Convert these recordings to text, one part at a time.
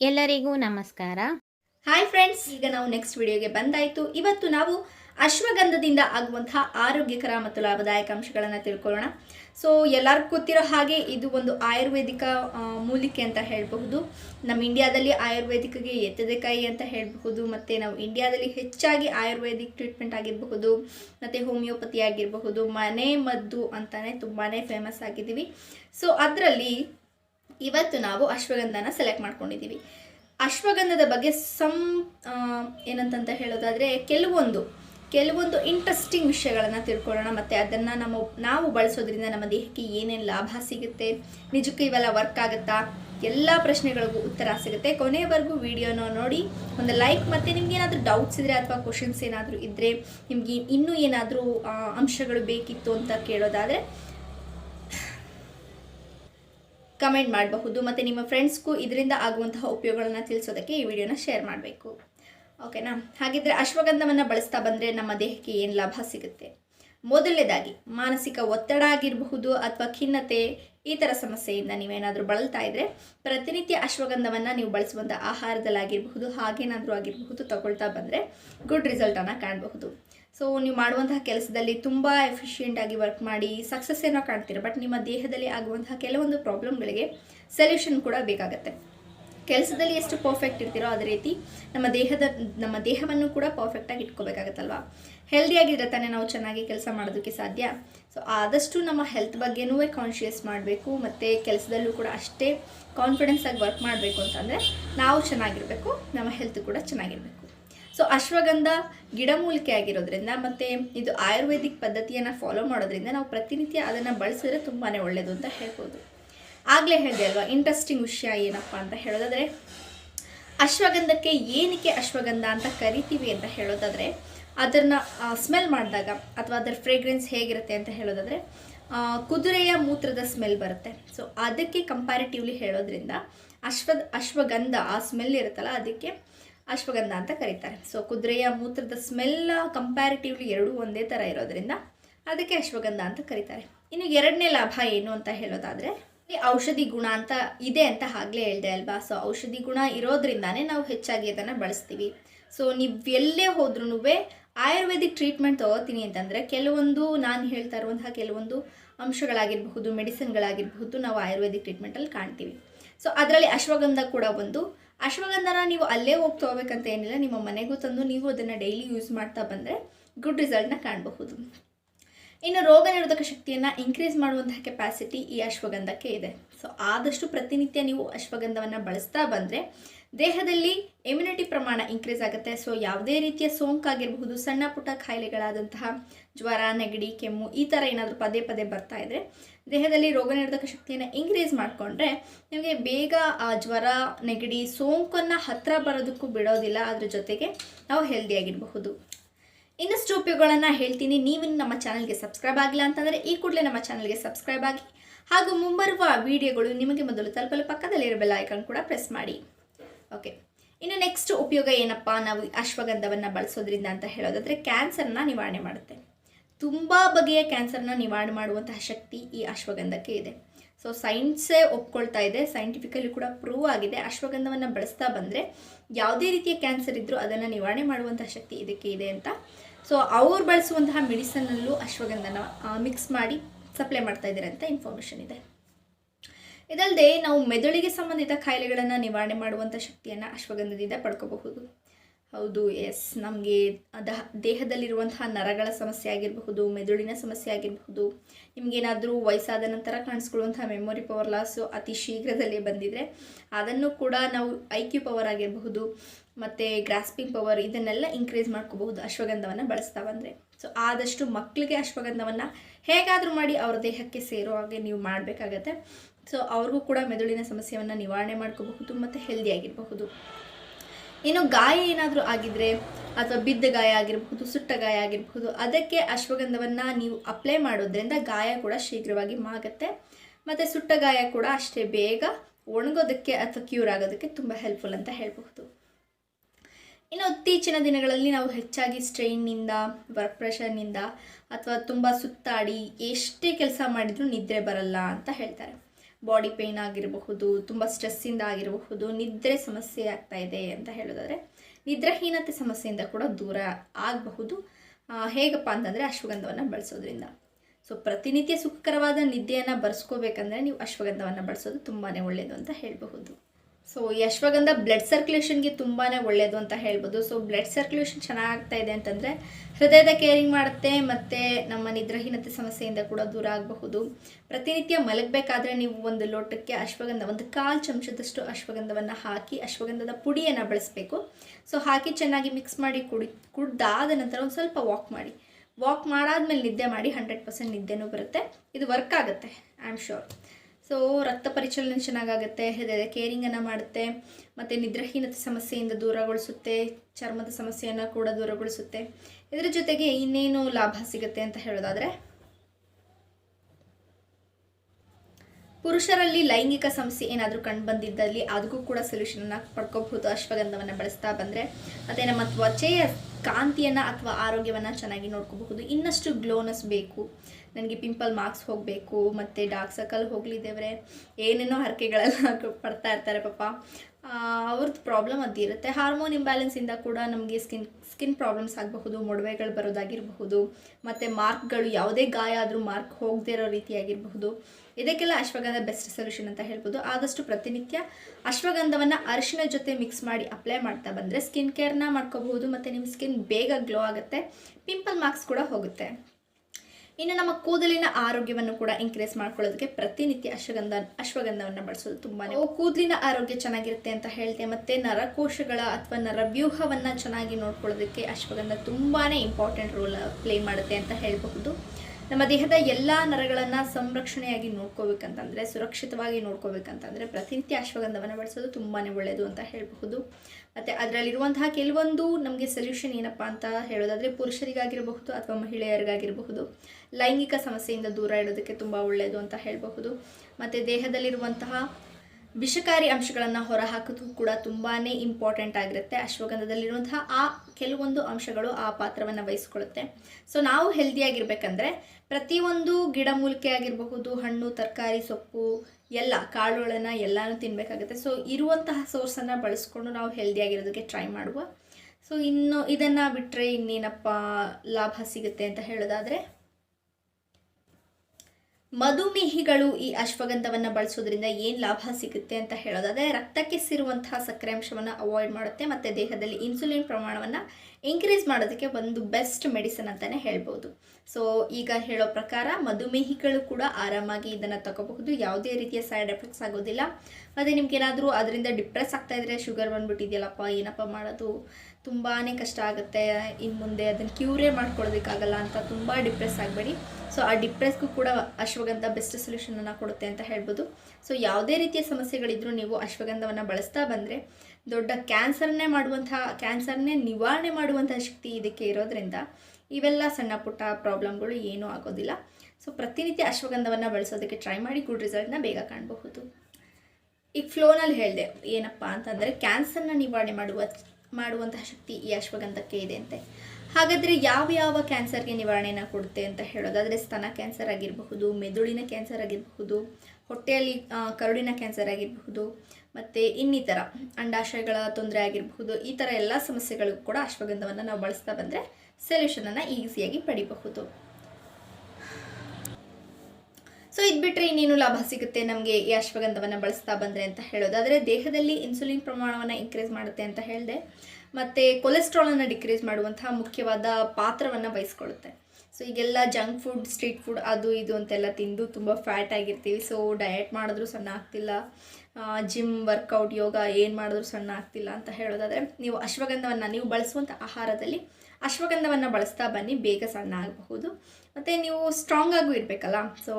ಎಲ್ಲರಿಗೂ ನಮಸ್ಕಾರ. Hi friends ಈಗ ನಾವು ನೆಕ್ಸ್ಟ್ ವಿಡಿಯೋಗೆ ಬಂದಾಯಿತು. ಇವತ್ತು ನಾವು ಅಶ್ವಗಂಧದಿಂದ ಆಗುವಂತಹ ಆರೋಗ್ಯಕರ ಮತ್ತು ಲಾಭದಾಯಕ ಅಂಶಗಳನ್ನು ತಿಳ್ಕೊಳ್ಳೋಣ. ಸೊ ಎಲ್ಲರಿಗೂ ಗೊತ್ತಿರೋ ಹಾಗೆ ಇದು ಒಂದು ಆಯುರ್ವೇದಿಕ ಮೂಲಿಕೆ ಅಂತ ಹೇಳಬಹುದು. ನಮ್ಮ ಇಂಡಿಯಾದಲ್ಲಿ ಆಯುರ್ವೇದಿಕ್ಗೆ ಎತ್ತದೆಕಾಯಿ ಅಂತ ಹೇಳಬಹುದು. ಮತ್ತು ನಾವು ಇಂಡಿಯಾದಲ್ಲಿ ಹೆಚ್ಚಾಗಿ ಆಯುರ್ವೇದಿಕ್ ಟ್ರೀಟ್ಮೆಂಟ್ ಆಗಿರಬಹುದು. ಮತ್ತು ಹೋಮಿಯೋಪತಿ ಆಗಿರಬಹುದು. ಮನೆ ಮದ್ದು ಅಂತಲೇ ತುಂಬಾ ಫೇಮಸ್ ಆಗಿದ್ದೀವಿ. ಸೊ ಅದರಲ್ಲಿ ಇವತ್ತು ನಾವು ಅಶ್ವಗಂಧನ ಸೆಲೆಕ್ಟ್ ಮಾಡ್ಕೊಂಡಿದ್ದೀವಿ. ಅಶ್ವಗಂಧದ ಬಗ್ಗೆ ಸಮ್ ಏನಂತಂತ ಹೇಳೋದಾದರೆ ಕೆಲವೊಂದು ಕೆಲವೊಂದು ಇಂಟ್ರೆಸ್ಟಿಂಗ್ ವಿಷಯಗಳನ್ನು ತಿಳ್ಕೊಳ್ಳೋಣ. ಮತ್ತು ಅದನ್ನು ನಮ್ಮ ನಾವು ಬಳಸೋದ್ರಿಂದ ನಮ್ಮ ದೇಹಕ್ಕೆ ಏನೇನು ಲಾಭ ಸಿಗುತ್ತೆ, ನಿಜಕ್ಕೂ ಇವೆಲ್ಲ ವರ್ಕ್ ಆಗುತ್ತಾ? ಎಲ್ಲ ಪ್ರಶ್ನೆಗಳಿಗೂ ಉತ್ತರ ಸಿಗುತ್ತೆ. ಕೊನೆಯವರೆಗೂ ವಿಡಿಯೋನ ನೋಡಿ, ಒಂದು ಲೈಕ್ ಮತ್ತು ನಿಮ್ಗೆ ಏನಾದರೂ ಡೌಟ್ಸ್ ಇದ್ದರೆ ಅಥವಾ ಕ್ವಶನ್ಸ್ ಏನಾದರೂ ಇದ್ದರೆ ನಿಮಗೆ ಇನ್ನೂ ಏನಾದರೂ ಅಂಶಗಳು ಬೇಕಿತ್ತು ಅಂತ ಕೇಳೋದಾದರೆ ಕಮೆಂಟ್ ಮಾಡಬಹುದು ಮತ್ತು ನಿಮ್ಮ ಫ್ರೆಂಡ್ಸ್ಗೂ ಇದರಿಂದ ಆಗುವಂತಹ ಉಪಯೋಗಗಳನ್ನು ತಿಳಿಸೋದಕ್ಕೆ ಈ ವಿಡಿಯೋನ ಶೇರ್ ಮಾಡಬೇಕು. ಓಕೆನಾ? ಹಾಗಿದ್ರೆ ಅಶ್ವಗಂಧವನ್ನು ಬಳಸ್ತಾ ಬಂದರೆ ನಮ್ಮ ದೇಹಕ್ಕೆ ಏನು ಲಾಭ ಸಿಗುತ್ತೆ? ಮೊದಲನೇದಾಗಿ, ಮಾನಸಿಕ ಒತ್ತಡ ಆಗಿರಬಹುದು ಅಥವಾ ಖಿನ್ನತೆ ಈ ಥರ ಸಮಸ್ಯೆಯಿಂದ ನೀವೇನಾದರೂ ಬಳಲ್ತಾ ಇದ್ದರೆ ಪ್ರತಿನಿತ್ಯ ಅಶ್ವಗಂಧವನ್ನು ನೀವು ಬಳಸುವಂಥ ಆಹಾರದಲ್ಲಾಗಿರಬಹುದು, ಹಾಗೇನಾದರೂ ಆಗಿರಬಹುದು, ತಗೊಳ್ತಾ ಬಂದರೆ ಗುಡ್ ರಿಸಲ್ಟನ್ನು ಕಾಣಬಹುದು. ಸೊ ನೀವು ಮಾಡುವಂತಹ ಕೆಲಸದಲ್ಲಿ ತುಂಬ ಎಫಿಷಿಯೆಂಟಾಗಿ ವರ್ಕ್ ಮಾಡಿ ಸಕ್ಸಸ್ ಏನೋ ಕಾಣ್ತೀರ ಬಟ್ ನಿಮ್ಮ ದೇಹದಲ್ಲಿ ಆಗುವಂತಹ ಕೆಲವೊಂದು ಪ್ರಾಬ್ಲಮ್ಗಳಿಗೆ ಸೊಲ್ಯೂಷನ್ ಕೂಡ ಬೇಕಾಗುತ್ತೆ. ಕೆಲಸದಲ್ಲಿ ಎಷ್ಟು ಪರ್ಫೆಕ್ಟ್ ಇರ್ತೀರೋ ಅದೇ ರೀತಿ ನಮ್ಮ ದೇಹದ, ನಮ್ಮ ದೇಹವನ್ನು ಕೂಡ ಪರ್ಫೆಕ್ಟಾಗಿ ಇಟ್ಕೋಬೇಕಾಗತ್ತಲ್ವಾ? ಹೆಲ್ದಿಯಾಗಿದ್ರೆ ತಾನೇ ನಾವು ಚೆನ್ನಾಗಿ ಕೆಲಸ ಮಾಡೋದಕ್ಕೆ ಸಾಧ್ಯ. ಸೊ ಆದಷ್ಟು ನಮ್ಮ ಹೆಲ್ತ್ ಬಗ್ಗೆನೂ ಕಾನ್ಷಿಯಸ್ ಮಾಡಬೇಕು, ಮತ್ತು ಕೆಲಸದಲ್ಲೂ ಕೂಡ ಅಷ್ಟೇ ಕಾನ್ಫಿಡೆನ್ಸ್ ಆಗಿ ವರ್ಕ್ ಮಾಡಬೇಕು ಅಂತಂದರೆ ನಾವು ಚೆನ್ನಾಗಿರಬೇಕು, ನಮ್ಮ ಹೆಲ್ತ್ ಕೂಡ ಚೆನ್ನಾಗಿರಬೇಕು. ಸೊ ಅಶ್ವಗಂಧ ಗಿಡಮೂಲಿಕೆ ಆಗಿರೋದ್ರಿಂದ ಮತ್ತು ಇದು ಆಯುರ್ವೇದಿಕ್ ಪದ್ಧತಿಯನ್ನು ಫಾಲೋ ಮಾಡೋದ್ರಿಂದ ನಾವು ಪ್ರತಿನಿತ್ಯ ಅದನ್ನು ಬಳಸಿದ್ರೆ ತುಂಬಾ ಒಳ್ಳೆಯದು ಅಂತ ಹೇಳ್ಬೋದು. ಆಗಲೇ ಹೇಳಿದೆ ಅಲ್ವಾ ಇಂಟ್ರೆಸ್ಟಿಂಗ್ ವಿಷಯ ಏನಪ್ಪ ಅಂತ ಹೇಳೋದಾದರೆ, ಅಶ್ವಗಂಧಕ್ಕೆ ಏನಕ್ಕೆ ಅಶ್ವಗಂಧ ಅಂತ ಕರಿತೀವಿ ಅಂತ ಹೇಳೋದಾದರೆ, ಅದನ್ನು ಸ್ಮೆಲ್ ಮಾಡಿದಾಗ ಅಥವಾ ಅದರ ಫ್ರೇಗ್ರೆನ್ಸ್ ಹೇಗಿರುತ್ತೆ ಅಂತ ಹೇಳೋದಾದರೆ ಕುದುರೆಯ ಮೂತ್ರದ ಸ್ಮೆಲ್ ಬರುತ್ತೆ. ಸೊ ಅದಕ್ಕೆ ಕಂಪ್ಯಾರಿಟಿವ್ಲಿ ಹೇಳೋದ್ರಿಂದ ಅಶ್ವ, ಅಶ್ವಗಂಧ, ಆ ಸ್ಮೆಲ್ ಇರುತ್ತಲ್ಲ, ಅದಕ್ಕೆ ಅಶ್ವಗಂಧ ಅಂತ ಕರೀತಾರೆ. ಸೊ ಕುದುರೆಯ ಮೂತ್ರದ ಸ್ಮೆಲ್ ಕಂಪ್ಯಾರಿಟಿವ್ಲಿ ಎರಡೂ ಒಂದೇ ಥರ ಇರೋದ್ರಿಂದ ಅದಕ್ಕೆ ಅಶ್ವಗಂಧ ಅಂತ ಕರೀತಾರೆ. ಇನ್ನು ಎರಡನೇ ಲಾಭ ಏನು ಅಂತ ಹೇಳೋದಾದರೆ ಔಷಧಿ ಗುಣ ಅಂತ ಇದೆ ಅಂತ ಆಗಲೇ ಹೇಳಿದೆ ಅಲ್ವಾ? ಸೊ ಔಷಧಿ ಗುಣ ಇರೋದ್ರಿಂದಾನೇ ನಾವು ಹೆಚ್ಚಾಗಿ ಅದನ್ನು ಬಳಸ್ತೀವಿ. ಸೊ ನೀವು ಎಲ್ಲೇ ಹೋದ್ರೂ ಆಯುರ್ವೇದಿಕ್ ಟ್ರೀಟ್ಮೆಂಟ್ ತಗೋತೀನಿ ಅಂತಂದರೆ ಕೆಲವೊಂದು ನಾನು ಹೇಳ್ತಾ ಇರುವಂತಹ ಕೆಲವೊಂದು ಅಂಶಗಳಾಗಿರಬಹುದು, ಮೆಡಿಸಿನ್ಗಳಾಗಿರಬಹುದು ನಾವು ಆಯುರ್ವೇದಿಕ್ ಟ್ರೀಟ್ಮೆಂಟಲ್ಲಿ ಕಾಣ್ತೀವಿ. ಸೊ ಅದರಲ್ಲಿ ಅಶ್ವಗಂಧ ಕೂಡ ಒಂದು. ಅಶ್ವಗಂಧನ ನೀವು ಅಲ್ಲೇ ಹೋಗಿ ತಗೋಬೇಕಂತ ಏನಿಲ್ಲ, ನಿಮ್ಮ ಮನೆಗೂ ತಂದು ನೀವು ಅದನ್ನು ಡೈಲಿ ಯೂಸ್ ಮಾಡ್ತಾ ಬಂದರೆ ಗುಡ್ ರಿಸಲ್ಟ್ನ ಕಾಣಬಹುದು. ಇನ್ನು ರೋಗ ನಿರೋಧಕ ಶಕ್ತಿಯನ್ನು ಇನ್ಕ್ರೀಸ್ ಮಾಡುವಂತಹ ಕೆಪಾಸಿಟಿ ಈ ಅಶ್ವಗಂಧಕ್ಕೆ ಇದೆ. ಸೊ ಆದಷ್ಟು ಪ್ರತಿನಿತ್ಯ ನೀವು ಅಶ್ವಗಂಧವನ್ನು ಬಳಸ್ತಾ ಬಂದರೆ ದೇಹದಲ್ಲಿ ಇಮ್ಯುನಿಟಿ ಪ್ರಮಾಣ ಇನ್ಕ್ರೀಸ್ ಆಗುತ್ತೆ. ಸೊ ಯಾವುದೇ ರೀತಿಯ ಸೋಂಕಾಗಿರಬಹುದು, ಸಣ್ಣ ಪುಟ್ಟ ಕಾಯಿಲೆಗಳಾದಂತಹ ಜ್ವರ, ನೆಗಡಿ, ಕೆಮ್ಮು ಈ ಥರ ಏನಾದರೂ ಪದೇ ಪದೇ ಬರ್ತಾ ಇದ್ದರೆ ದೇಹದಲ್ಲಿ ರೋಗ ನಿರೋಧಕ ಶಕ್ತಿಯನ್ನು ಇನ್ಕ್ರೀಸ್ ಮಾಡಿಕೊಂಡ್ರೆ ನಿಮಗೆ ಬೇಗ ಆ ಜ್ವರ, ನೆಗಡಿ ಸೋಂಕನ್ನು ಹತ್ತಿರ ಬರೋದಕ್ಕೂ ಬಿಡೋದಿಲ್ಲ. ಅದ್ರ ಜೊತೆಗೆ ನಾವು ಹೆಲ್ದಿಯಾಗಿರಬಹುದು ಇನ್ನಷ್ಟು ಉಪಯೋಗಗಳನ್ನು ಹೇಳ್ತೀನಿ. ನೀವು ನಮ್ಮ ಚಾನಲ್ಗೆ ಸಬ್ಸ್ಕ್ರೈಬ್ ಆಗಿಲ್ಲ ಅಂತಂದರೆ ಈ ಕೂಡಲೇ ನಮ್ಮ ಚಾನಲ್ಗೆ ಸಬ್ಸ್ಕ್ರೈಬ್ ಆಗಿ. ಹಾಗೂ ಮುಂಬರುವ ವಿಡಿಯೋಗಳು ನಿಮಗೆ ಮೊದಲು ತಲುಪಲು ಪಕ್ಕದಲ್ಲಿರೋ ಬೆಲ್ ಐಕಾನ್ ಕೂಡ ಪ್ರೆಸ್ ಮಾಡಿ. ಓಕೆ ಇನ್ನು ನೆಕ್ಸ್ಟ್ ಉಪಯೋಗ ಏನಪ್ಪ? ನಾವು ಅಶ್ವಗಂಧವನ್ನು ಬಳಸೋದ್ರಿಂದ ಅಂತ ಹೇಳೋದಾದರೆ ಕ್ಯಾನ್ಸರ್ನ ನಿವಾರಣೆ ಮಾಡುತ್ತೆ. ತುಂಬ ಬಗೆಯ ಕ್ಯಾನ್ಸರ್ನ ನಿವಾರಣೆ ಮಾಡುವಂತಹ ಶಕ್ತಿ ಈ ಅಶ್ವಗಂಧಕ್ಕೆ ಇದೆ. ಸೊ ಸೈನ್ಸೇ ಒಪ್ಕೊಳ್ತಾ ಇದೆ. ಸೈಂಟಿಫಿಕಲಿ ಕೂಡ ಪ್ರೂವ್ ಆಗಿದೆ. ಅಶ್ವಗಂಧವನ್ನು ಬಳಸ್ತಾ ಬಂದರೆ ಯಾವುದೇ ರೀತಿಯ ಕ್ಯಾನ್ಸರ್ ಇದ್ದರೂ ಅದನ್ನು ನಿವಾರಣೆ ಮಾಡುವಂತಹ ಶಕ್ತಿ ಇದಕ್ಕೆ ಇದೆ ಅಂತ ಸೊ ಅವ್ರು ಬಳಸುವಂತಹ ಮೆಡಿಸನ್ನಲ್ಲೂ ಅಶ್ವಗಂಧನ ಮಿಕ್ಸ್ ಮಾಡಿ ಸಪ್ಲೈ ಮಾಡ್ತಾ ಇದ್ದಾರೆ ಅಂತ ಇನ್ಫಾರ್ಮೇಷನ್ ಇದೆ. ಇದಲ್ಲದೆ ನಾವು ಮೆದುಳಿಗೆ ಸಂಬಂಧಿತ ಕಾಯಿಲೆಗಳನ್ನು ನಿವಾರಣೆ ಮಾಡುವಂಥ ಶಕ್ತಿಯನ್ನು ಅಶ್ವಗಂಧದಿಂದ ಪಡ್ಕೋಬಹುದು. ಹೌದು ಎಸ್ ನಮಗೆ ದಹ ದೇಹದಲ್ಲಿರುವಂತಹ ನರಗಳ ಸಮಸ್ಯೆ ಆಗಿರಬಹುದು, ಮೆದುಳಿನ ಸಮಸ್ಯೆ ಆಗಿರಬಹುದು. ನಿಮಗೇನಾದರೂ ವಯಸ್ಸಾದ ನಂತರ ಕಾಣಿಸ್ಕೊಳ್ಳುವಂತಹ ಮೆಮೊರಿ ಪವರ್ ಲಾಸು ಅತಿ ಶೀಘ್ರದಲ್ಲೇ ಬಂದಿದ್ರೆ, ಅದನ್ನು ಕೂಡ ನಾವು ಐ ಕ್ಯೂ ಪವರ್ ಆಗಿರಬಹುದು, ಮತ್ತು ಗ್ರಾಸ್ಪಿಂಗ್ ಪವರ್ ಇದನ್ನೆಲ್ಲ ಇನ್ಕ್ರೀಸ್ ಮಾಡ್ಕೋಬಹುದು ಅಶ್ವಗಂಧವನ್ನು ಬಳಸ್ತಾ ಬಂದರೆ. ಸೊ ಆದಷ್ಟು ಮಕ್ಕಳಿಗೆ ಅಶ್ವಗಂಧವನ್ನು ಹೇಗಾದರೂ ಮಾಡಿ ಅವ್ರ ದೇಹಕ್ಕೆ ಸೇರೋ ಹಾಗೆ ನೀವು ಮಾಡಬೇಕಾಗತ್ತೆ. ಸೊ ಅವ್ರಿಗೂ ಕೂಡ ಮೆದುಳಿನ ಸಮಸ್ಯೆಯನ್ನು ನಿವಾರಣೆ ಮಾಡ್ಕೋಬಹುದು, ಮತ್ತು ಹೆಲ್ದಿಯಾಗಿರಬಹುದು ಇನ್ನು ಗಾಯ ಏನಾದರೂ ಆಗಿದ್ರೆ ಅಥವಾ ಬಿದ್ದ ಗಾಯ ಆಗಿರಬಹುದು, ಸುಟ್ಟ ಗಾಯ ಆಗಿರಬಹುದು, ಅದಕ್ಕೆ ಅಶ್ವಗಂಧವನ್ನು ನೀವು ಅಪ್ಲೈ ಮಾಡೋದ್ರಿಂದ ಗಾಯ ಕೂಡ ಶೀಘ್ರವಾಗಿ ಮಾಗುತ್ತೆ. ಮತ್ತು ಸುಟ್ಟ ಗಾಯ ಕೂಡ ಅಷ್ಟೇ ಬೇಗ ಒಣಗೋದಕ್ಕೆ ಅಥವಾ ಕ್ಯೂರ್ ಆಗೋದಕ್ಕೆ ತುಂಬ ಹೆಲ್ಪ್ಫುಲ್ ಅಂತ ಹೇಳಬಹುದು. ಇನ್ನು ಇತ್ತೀಚಿನ ದಿನಗಳಲ್ಲಿ ನಾವು ಹೆಚ್ಚಾಗಿ ಸ್ಟ್ರೈನ್ನಿಂದ ವರ್ಕ್ ಪ್ರೆಷರ್ನಿಂದ ಅಥವಾ ತುಂಬ ಸುತ್ತಾಡಿ ಎಷ್ಟೇ ಕೆಲಸ ಮಾಡಿದರೂ ನಿದ್ರೆ ಬರಲ್ಲ ಅಂತ ಹೇಳ್ತಾರೆ. ಬಾಡಿ ಪೇಯ್ನ್ ಆಗಿರಬಹುದು, ತುಂಬ ಸ್ಟ್ರೆಸ್ಸಿಂದ ಆಗಿರಬಹುದು, ನಿದ್ರೆ ಸಮಸ್ಯೆ ಆಗ್ತಾ ಇದೆ ಅಂತ ಹೇಳೋದಾದರೆ ನಿದ್ರಾಹೀನತೆ ಸಮಸ್ಯೆಯಿಂದ ಕೂಡ ದೂರ ಆಗಬಹುದು. ಹೇಗಪ್ಪ ಅಂತಂದರೆ ಅಶ್ವಗಂಧವನ್ನು ಬಳಸೋದ್ರಿಂದ. ಸೊ ಪ್ರತಿನಿತ್ಯ ಸುಖಕರವಾದ ನಿದ್ದೆಯನ್ನು ಬರೆಸ್ಕೋಬೇಕಂದ್ರೆ ನೀವು ಅಶ್ವಗಂಧವನ್ನು ಬಳಸೋದು ತುಂಬಾ ಒಳ್ಳೆಯದು ಅಂತ ಹೇಳಬಹುದು. ಸೊ ಯಶ್ವಗಂಧ ಬ್ಲಡ್ ಸರ್ಕ್ಯುಲೇಷನ್ಗೆ ತುಂಬಾ ಒಳ್ಳೆಯದು ಅಂತ ಹೇಳ್ಬೋದು. ಸೊ ಬ್ಲಡ್ ಸರ್ಕ್ಯುಲೇಷನ್ ಚೆನ್ನಾಗ್ತಾ ಇದೆ ಅಂತಂದರೆ ಹೃದಯದ ಕೇರಿಂಗ್ ಮಾಡುತ್ತೆ ಮತ್ತು ನಮ್ಮ ನಿದ್ರಾಹೀನತೆ ಸಮಸ್ಯೆಯಿಂದ ಕೂಡ ದೂರ ಆಗಬಹುದು. ಪ್ರತಿನಿತ್ಯ ಮಲಗಬೇಕಾದ್ರೆ ನೀವು ಒಂದು ಲೋಟಕ್ಕೆ ಅಶ್ವಗಂಧ, ಒಂದು ಕಾಲು ಚಮಚದಷ್ಟು ಅಶ್ವಗಂಧವನ್ನು ಹಾಕಿ ಅಶ್ವಗಂಧದ ಪುಡಿಯನ್ನು ಬಳಸಬೇಕು. ಸೊ ಹಾಕಿ ಚೆನ್ನಾಗಿ ಮಿಕ್ಸ್ ಮಾಡಿ ಕುಡಿ, ಕುಡ್ದಾದ ನಂತರ ಒಂದು ಸ್ವಲ್ಪ ವಾಕ್ ಮಾಡಿ. ವಾಕ್ ಮಾಡಾದ್ಮೇಲೆ ನಿದ್ದೆ ಮಾಡಿ ಹಂಡ್ರೆಡ್ ಪರ್ಸೆಂಟ್ ನಿದ್ದೆನೂ ಬರುತ್ತೆ. ಇದು ವರ್ಕ್ ಆಗುತ್ತೆ ಐ ಆಮ್ ಶ್ಯೂರ್ ಸೊ ರಕ್ತ ಪರಿಚಲನೆ ಚೆನ್ನಾಗಾಗುತ್ತೆ, ಹೃದಯದ ಕೇರಿಂಗನ್ನು ಮಾಡುತ್ತೆ, ಮತ್ತು ನಿದ್ರಾಹೀನತೆ ಸಮಸ್ಯೆಯಿಂದ ದೂರಗೊಳಿಸುತ್ತೆ, ಚರ್ಮದ ಸಮಸ್ಯೆಯನ್ನು ಕೂಡ ದೂರಗೊಳಿಸುತ್ತೆ. ಇದರ ಜೊತೆಗೆ ಇನ್ನೇನು ಲಾಭ ಸಿಗುತ್ತೆ ಅಂತ ಹೇಳೋದಾದರೆ, ಪುರುಷರಲ್ಲಿ ಲೈಂಗಿಕ ಸಮಸ್ಯೆ ಏನಾದರೂ ಕಂಡು ಬಂದಿದ್ದಲ್ಲಿ, ಅದಕ್ಕೂ ಕೂಡ ಸೊಲ್ಯೂಷನನ್ನು ಪಡ್ಕೋಬಹುದು, ಅಶ್ವಗಂಧವನ್ನು ಬಳಸ್ತಾ ಬಂದರೆ. ಮತ್ತು ನಮ್ಮ ತ್ವಚೆಯ ಕಾಂತಿಯನ್ನು ಅಥವಾ ಆರೋಗ್ಯವನ್ನು ಚೆನ್ನಾಗಿ ನೋಡ್ಕೋಬಹುದು. ಇನ್ನಷ್ಟು ಗ್ಲೋನೆಸ್ ಬೇಕು. ನನಗೆ ಪಿಂಪಲ್ ಮಾರ್ಕ್ಸ್ ಹೋಗಬೇಕು, ಮತ್ತು ಡಾರ್ಕ್ ಸರ್ಕಲ್ ಹೋಗಲಿದ್ದೇವ್ರೆ ಏನೇನೋ ಹರಕೆಗಳೆಲ್ಲ ಪಡ್ತಾ ಇರ್ತಾರೆ ಪಾಪ. ಅವ್ರದ್ದು ಪ್ರಾಬ್ಲಮ್ ಅದಿರುತ್ತೆ ಹಾರ್ಮೋನ್ ಇಂಬ್ಯಾಲೆನ್ಸಿಂದ ಕೂಡ ನಮಗೆ ಸ್ಕಿನ್ ಸ್ಕಿನ್ ಪ್ರಾಬ್ಲಮ್ಸ್ ಆಗಬಹುದು, ಮೊಡವೆಗಳು ಬರೋದಾಗಿರಬಹುದು, ಮತ್ತು ಮಾರ್ಕ್ಗಳು ಯಾವುದೇ ಗಾಯ ಆದರೂ ಮಾರ್ಕ್ ಹೋಗದೇ ಇರೋ ರೀತಿಯಾಗಿರಬಹುದು. ಇದಕ್ಕೆಲ್ಲ ಅಶ್ವಗಂಧ ಬೆಸ್ಟ್ ಸೊಲ್ಯೂಷನ್ ಅಂತ ಹೇಳ್ಬೋದು. ಆದಷ್ಟು ಪ್ರತಿನಿತ್ಯ ಅಶ್ವಗಂಧವನ್ನು ಅರಿಶಿನ ಜೊತೆ ಮಿಕ್ಸ್ ಮಾಡಿ ಅಪ್ಲೈ ಮಾಡ್ತಾ ಬಂದರೆ ಸ್ಕಿನ್ ಕೇರ್ನ ಮಾಡ್ಕೋಬಹುದು, ಮತ್ತು ನಿಮ್ಮ ಸ್ಕಿನ್ ಬೇಗ ಗ್ಲೋ ಆಗುತ್ತೆ ಪಿಂಪಲ್ ಮಾರ್ಕ್ಸ್ ಕೂಡ ಹೋಗುತ್ತೆ. ಇನ್ನು ನಮ್ಮ ಕೂದಲಿನ ಆರೋಗ್ಯವನ್ನು ಕೂಡ ಇನ್ಕ್ರೀಸ್ ಮಾಡ್ಕೊಳ್ಳೋದಕ್ಕೆ ಪ್ರತಿನಿತ್ಯ ಅಶ್ವಗಂಧ ಅಶ್ವಗಂಧವನ್ನು ಬಳಸೋದು ತುಂಬಾ ಕೂದಲಿನ ಆರೋಗ್ಯ ಚೆನ್ನಾಗಿರುತ್ತೆ ಅಂತ ಹೇಳ್ತೆ ಮತ್ತೆ ನರಕೋಶಗಳ ಅಥವಾ ನರವ್ಯೂಹವನ್ನು ಚೆನ್ನಾಗಿ ನೋಡ್ಕೊಳ್ಳೋದಕ್ಕೆ ಅಶ್ವಗಂಧ ತುಂಬಾ ಇಂಪಾರ್ಟೆಂಟ್ ರೋಲ್ ಪ್ಲೇ ಮಾಡುತ್ತೆ ಅಂತ ಹೇಳಬಹುದು. ನಮ್ಮ ದೇಹದ ಎಲ್ಲ ನರಗಳನ್ನು ಸಂರಕ್ಷಣೆಯಾಗಿ ನೋಡ್ಕೋಬೇಕಂತಂದರೆ, ಸುರಕ್ಷಿತವಾಗಿ ನೋಡ್ಕೋಬೇಕಂತಂದರೆ ಪ್ರತಿನಿತ್ಯ ಅಶ್ವಗಂಧವನ್ನು ಬಳಸೋದು ತುಂಬಾ ಒಳ್ಳೆಯದು ಅಂತ ಹೇಳಬಹುದು. ಮತ್ತು ಅದರಲ್ಲಿರುವಂತಹ ಕೆಲವೊಂದು ನಮಗೆ ಸೊಲ್ಯೂಷನ್ ಏನಪ್ಪ ಅಂತ ಹೇಳೋದಾದರೆ ಪುರುಷರಿಗಾಗಿರಬಹುದು ಅಥವಾ ಮಹಿಳೆಯರಿಗಾಗಿರಬಹುದು. ಲೈಂಗಿಕ ಸಮಸ್ಯೆಯಿಂದ ದೂರ ಇಡೋದಕ್ಕೆ ತುಂಬ ಒಳ್ಳೆಯದು ಅಂತ ಹೇಳಬಹುದು. ಮತ್ತು ದೇಹದಲ್ಲಿರುವಂತಹ ವಿಷಕಾರಿ ಅಂಶಗಳನ್ನು ಹೊರಹಾಕೋದು ಕೂಡ ತುಂಬಾ ಇಂಪಾರ್ಟೆಂಟ್ ಆಗಿರುತ್ತೆ. ಅಶ್ವಗಂಧದಲ್ಲಿರುವಂತಹ ಆ ಕೆಲವೊಂದು ಅಂಶಗಳು ಆ ಪಾತ್ರವನ್ನು ವಹಿಸ್ಕೊಳ್ಳುತ್ತೆ. ಸೊ ನಾವು ಹೆಲ್ದಿಯಾಗಿರ್ಬೇಕಂದ್ರೆ ಪ್ರತಿಯೊಂದು ಗಿಡಮೂಲಿಕೆ ಆಗಿರಬಹುದು, ಹಣ್ಣು, ತರಕಾರಿ, ಸೊಪ್ಪು, ಎಲ್ಲ ಕಾಳುಗಳನ್ನು ಎಲ್ಲನೂ ತಿನ್ನಬೇಕಾಗುತ್ತೆ ಸೊ ಇರುವಂತಹ ಸೋರ್ಸನ್ನು ಬಳಸ್ಕೊಂಡು ನಾವು ಹೆಲ್ದಿಯಾಗಿರೋದಕ್ಕೆ ಟ್ರೈ ಮಾಡುವ. ಸೊ ಇನ್ನು ಇದನ್ನು ಬಿಟ್ಟರೆ ಇನ್ನೇನಪ್ಪ ಲಾಭ ಸಿಗುತ್ತೆ ಅಂತ ಹೇಳೋದಾದರೆ ಮಧುಮೇಹಿಗಳು ಈ ಅಶ್ವಗಂಧವನ್ನು ಬಳಸೋದ್ರಿಂದ ಏನು ಲಾಭ ಸಿಗುತ್ತೆ ಅಂತ ಹೇಳೋದಾದರೆ ರಕ್ತಕ್ಕೆ ಸೇರುವಂತಹ ಸಕ್ಕರೆ ಅಂಶವನ್ನು ಅವಾಯ್ಡ್ ಮಾಡುತ್ತೆ ಮತ್ತು ದೇಹದಲ್ಲಿ ಇನ್ಸುಲಿನ್ ಪ್ರಮಾಣವನ್ನು ಇನ್ಕ್ರೀಸ್ ಮಾಡೋದಕ್ಕೆ ಒಂದು ಬೆಸ್ಟ್ ಮೆಡಿಸನ್ ಅಂತಲೇ ಹೇಳ್ಬೋದು. ಸೊ ಈಗ ಹೇಳೋ ಪ್ರಕಾರ ಮಧುಮೇಹಿಗಳು ಕೂಡ ಆರಾಮಾಗಿ ಇದನ್ನು ತಗೋಬಹುದು. ಯಾವುದೇ ರೀತಿಯ ಸೈಡ್ ಎಫೆಕ್ಟ್ಸ್ ಆಗೋದಿಲ್ಲ. ಮತ್ತು ನಿಮ್ಗೇನಾದರೂ ಅದರಿಂದ ಡಿಪ್ರೆಸ್ ಆಗ್ತಾ ಇದ್ರೆ ಶುಗರ್ ಬಂದ್ಬಿಟ್ಟಿದೆಯಲ್ಲಪ್ಪ, ಏನಪ್ಪ ಮಾಡೋದು? ತುಂಬಾ ಕಷ್ಟ ಆಗುತ್ತೆ. ಇನ್ನು ಮುಂದೆ ಅದನ್ನು ಕ್ಯೂರೇ ಮಾಡ್ಕೊಳ್ಳೋದಕ್ಕಾಗಲ್ಲ ಅಂತ ತುಂಬ ಡಿಪ್ರೆಸ್ ಆಗಬೇಡಿ. ಸೊ ಆ ಡಿಪ್ರೆಸ್ಗೂ ಕೂಡ ಅಶ್ವಗಂಧ ಬೆಸ್ಟ್ ಸೊಲ್ಯೂಷನನ್ನು ಕೊಡುತ್ತೆ ಅಂತ ಹೇಳ್ಬೋದು. ಸೊ ಯಾವುದೇ ರೀತಿಯ ಸಮಸ್ಯೆಗಳಿದ್ರೂ ನೀವು ಅಶ್ವಗಂಧವನ್ನು ಬಳಸ್ತಾ ಬಂದರೆ, ದೊಡ್ಡ ಕ್ಯಾನ್ಸರ್ನೇ ಮಾಡುವಂತಹ ಕ್ಯಾನ್ಸರ್ನೇ ನಿವಾರಣೆ ಮಾಡುವಂತಹ ಶಕ್ತಿ ಇದಕ್ಕೆ ಇರೋದ್ರಿಂದ ಇವೆಲ್ಲ ಸಣ್ಣ ಪುಟ್ಟ ಪ್ರಾಬ್ಲಮ್ಗಳು ಏನೂ ಆಗೋದಿಲ್ಲ. ಸೊ ಪ್ರತಿನಿತ್ಯ ಅಶ್ವಗಂಧವನ್ನು ಬಳಸೋದಕ್ಕೆ ಟ್ರೈ ಮಾಡಿ ಗುಡ್ ರಿಸಲ್ಟ್ನ ಬೇಗ ಕಾಣಬಹುದು. ಈಗ ಫ್ಲೋನಲ್ಲಿ ಹೇಳಿದೆ, ಏನಪ್ಪ ಅಂತಂದರೆ ಕ್ಯಾನ್ಸರ್ನ ನಿವಾರಣೆ ಮಾಡುವ, ಮಾಡುವಂತಹ ಶಕ್ತಿ ಈ ಅಶ್ವಗಂಧಕ್ಕೆ ಇದೆ ಅಂತೆ. ಹಾಗಾದರೆ ಯಾವ ಯಾವ ಕ್ಯಾನ್ಸರ್ಗೆ ನಿವಾರಣೆಯನ್ನು ಕೊಡುತ್ತೆ ಅಂತ ಹೇಳೋದಾದರೆ ಸ್ತನ ಕ್ಯಾನ್ಸರ್ ಆಗಿರಬಹುದು, ಮೆದುಳಿನ ಕ್ಯಾನ್ಸರ್ ಆಗಿರಬಹುದು, ಹೊಟ್ಟೆಯಲ್ಲಿ ಕರುಳಿನ ಕ್ಯಾನ್ಸರ್ ಆಗಿರಬಹುದು ಮತ್ತು ಇನ್ನಿತರ ಅಂಡಾಶಯಗಳ ತೊಂದರೆ ಆಗಿರಬಹುದು, ಈ ಥರ ಎಲ್ಲ ಸಮಸ್ಯೆಗಳಿಗೂ ಕೂಡ ಅಶ್ವಗಂಧವನ್ನು ನಾವು ಬಳಸ್ತಾ ಬಂದರೆ ಸೊಲ್ಯೂಷನನ್ನು ಈಸಿಯಾಗಿ ಪಡಿಬಹುದು. ಸೊ ಇದು ಬಿಟ್ಟರೆ ಇನ್ನೇನು ಲಾಭ ಸಿಗುತ್ತೆ ನಮಗೆ ಈ ಅಶ್ವಗಂಧವನ್ನು ಬಳಸ್ತಾ ಬಂದರೆ ಅಂತ ಹೇಳೋದು ಆದರೆ ದೇಹದಲ್ಲಿ ಇನ್ಸುಲಿನ್ ಪ್ರಮಾಣವನ್ನು ಇನ್ಕ್ರೀಸ್ ಮಾಡುತ್ತೆ ಅಂತ ಹೇಳಿದೆ. ಮತ್ತು ಕೊಲೆಸ್ಟ್ರಾಲನ್ನು ಡಿಕ್ರೀಸ್ ಮಾಡುವಂತಹ ಮುಖ್ಯವಾದ ಪಾತ್ರವನ್ನು ವಹಿಸ್ಕೊಳ್ಳುತ್ತೆ. ಸೊ ಈಗೆಲ್ಲ ಜಂಕ್ ಫುಡ್ ಸ್ಟ್ರೀಟ್ ಫುಡ್ ಅದು ಇದು ಅಂತೆಲ್ಲ ತಿಂದು ತುಂಬ ಫ್ಯಾಟ್ ಆಗಿರ್ತೀವಿ. ಸೊ ಡಯಟ್ ಮಾಡಿದ್ರೂ ಸಣ್ಣ ಆಗ್ತಿಲ್ಲ. ಜಿಮ್ ವರ್ಕೌಟ್ ಯೋಗ ಏನು ಮಾಡಿದ್ರು ಸಣ್ಣ ಆಗ್ತಿಲ್ಲ ಅಂತ ಹೇಳೋದಾದರೆ, ನೀವು ಅಶ್ವಗಂಧವನ್ನು, ನೀವು ಬಳಸುವಂಥ ಆಹಾರದಲ್ಲಿ ಅಶ್ವಗಂಧವನ್ನು ಬಳಸ್ತಾ ಬನ್ನಿ, ಬೇಗ ಸಣ್ಣ ಆಗಬಹುದು. ಮತ್ತು ನೀವು ಸ್ಟ್ರಾಂಗ್ ಆಗು ಇರಬೇಕಲ್ಲ ಸೊ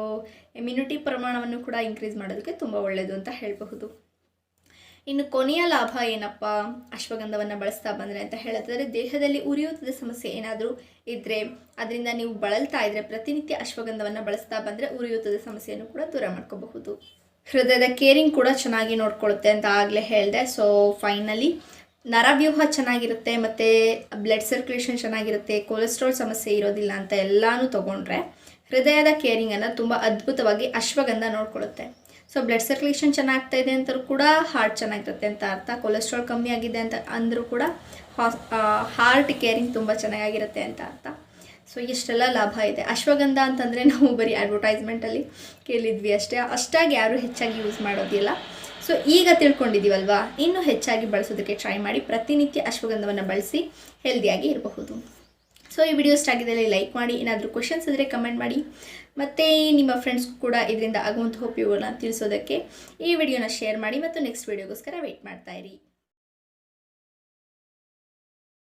ಇಮ್ಯುನಿಟಿ ಪ್ರಮಾಣವನ್ನು ಕೂಡ ಇನ್ಕ್ರೀಸ್ ಮಾಡೋದಕ್ಕೆ ತುಂಬ ಒಳ್ಳೆಯದು ಅಂತ ಹೇಳಬಹುದು. ಇನ್ನು ಕೊನೆಯ ಲಾಭ ಏನಪ್ಪ, ಅಶ್ವಗಂಧವನ್ನು ಬಳಸ್ತಾ ಬಂದರೆ ಅಂತ ಹೇಳಿದ್ರೆ ದೇಹದಲ್ಲಿ ಉರಿಯೂತದ ಸಮಸ್ಯೆ ಏನಾದರೂ ಇದ್ದರೆ ಅದರಿಂದ ನೀವು ಬಳಲ್ತಾ ಇದ್ದರೆ ಪ್ರತಿನಿತ್ಯ ಅಶ್ವಗಂಧವನ್ನು ಬಳಸ್ತಾ ಬಂದರೆ ಉರಿಯೂತದ ಸಮಸ್ಯೆಯನ್ನು ಕೂಡ ದೂರ ಮಾಡ್ಕೋಬಹುದು. ಹೃದಯದ ಕೇರಿಂಗ್ ಕೂಡ ಚೆನ್ನಾಗಿ ನೋಡ್ಕೊಳ್ಳುತ್ತೆ ಅಂತ ಆಗಲೇ ಹೇಳಿದೆ. ಸೊ ಫೈನಲಿ ನರವ್ಯೂಹ ಚೆನ್ನಾಗಿರುತ್ತೆ ಮತ್ತು ಬ್ಲಡ್ ಸರ್ಕ್ಯುಲೇಷನ್ ಚೆನ್ನಾಗಿರುತ್ತೆ ಕೊಲೆಸ್ಟ್ರಾಲ್ ಸಮಸ್ಯೆ ಇರೋದಿಲ್ಲ ಅಂತ ಎಲ್ಲನೂ ತೊಗೊಂಡ್ರೆ ಹೃದಯದ ಕೇರಿಂಗನ್ನು ತುಂಬ ಅದ್ಭುತವಾಗಿ ಅಶ್ವಗಂಧ ನೋಡ್ಕೊಳ್ಳುತ್ತೆ ಸೊ ಬ್ಲಡ್ ಸರ್ಕ್ಯುಲೇಷನ್ ಚೆನ್ನಾಗ್ತಾ ಇದೆ ಅಂತಲೂ ಕೂಡ ಹಾರ್ಟ್ ಚೆನ್ನಾಗಿರುತ್ತೆ ಅಂತ ಅರ್ಥ. ಕೊಲೆಸ್ಟ್ರಾಲ್ ಕಮ್ಮಿ ಆಗಿದೆ ಅಂತ ಅಂದರೂ ಕೂಡ ಹಾರ್ಟ್ ಕೇರಿಂಗ್ ತುಂಬ ಚೆನ್ನಾಗಿರುತ್ತೆ ಅಂತ ಅರ್ಥ. ಸೊ ಇಷ್ಟೆಲ್ಲ ಲಾಭ ಇದೆ. ಅಶ್ವಗಂಧ ಅಂತಂದರೆ ನಾವು ಬರೀ ಅಡ್ವರ್ಟೈಸ್ಮೆಂಟಲ್ಲಿ ಕೇಳಿದ್ವಿ ಅಷ್ಟೇ. ಅಷ್ಟಾಗಿ ಯಾರೂ ಹೆಚ್ಚಾಗಿ ಯೂಸ್ ಮಾಡೋದಿಲ್ಲ. ಸೊ ಈಗ ತಿಳ್ಕೊಂಡಿದ್ದೀವಲ್ವಾ? ಇನ್ನೂ ಹೆಚ್ಚಾಗಿ ಬಳಸೋದಕ್ಕೆ ಟ್ರೈ ಮಾಡಿ ಪ್ರತಿನಿತ್ಯ ಅಶ್ವಗಂಧವನ್ನು ಬಳಸಿ ಹೆಲ್ದಿಯಾಗಿ ಇರಬಹುದು. ಸೊ ಈ ವಿಡಿಯೋ ಇಷ್ಟ ಲೈಕ್ ಮಾಡಿ, ಏನಾದರೂ ಕ್ವಶನ್ಸ್ ಇದ್ದರೆ ಕಮೆಂಟ್ ಮಾಡಿ. ಮತ್ತು ನಿಮ್ಮ ಫ್ರೆಂಡ್ಸ್ ಕೂಡ ಇದರಿಂದ ಆಗುವಂಥ ಉಪಯೋಗನ ತಿಳಿಸೋದಕ್ಕೆ ಈ ವಿಡಿಯೋನ ಶೇರ್ ಮಾಡಿ. ಮತ್ತು ನೆಕ್ಸ್ಟ್ ವಿಡಿಯೋಗೋಸ್ಕರ ವೆಯ್ಟ್ ಮಾಡ್ತಾ ಇರಿ.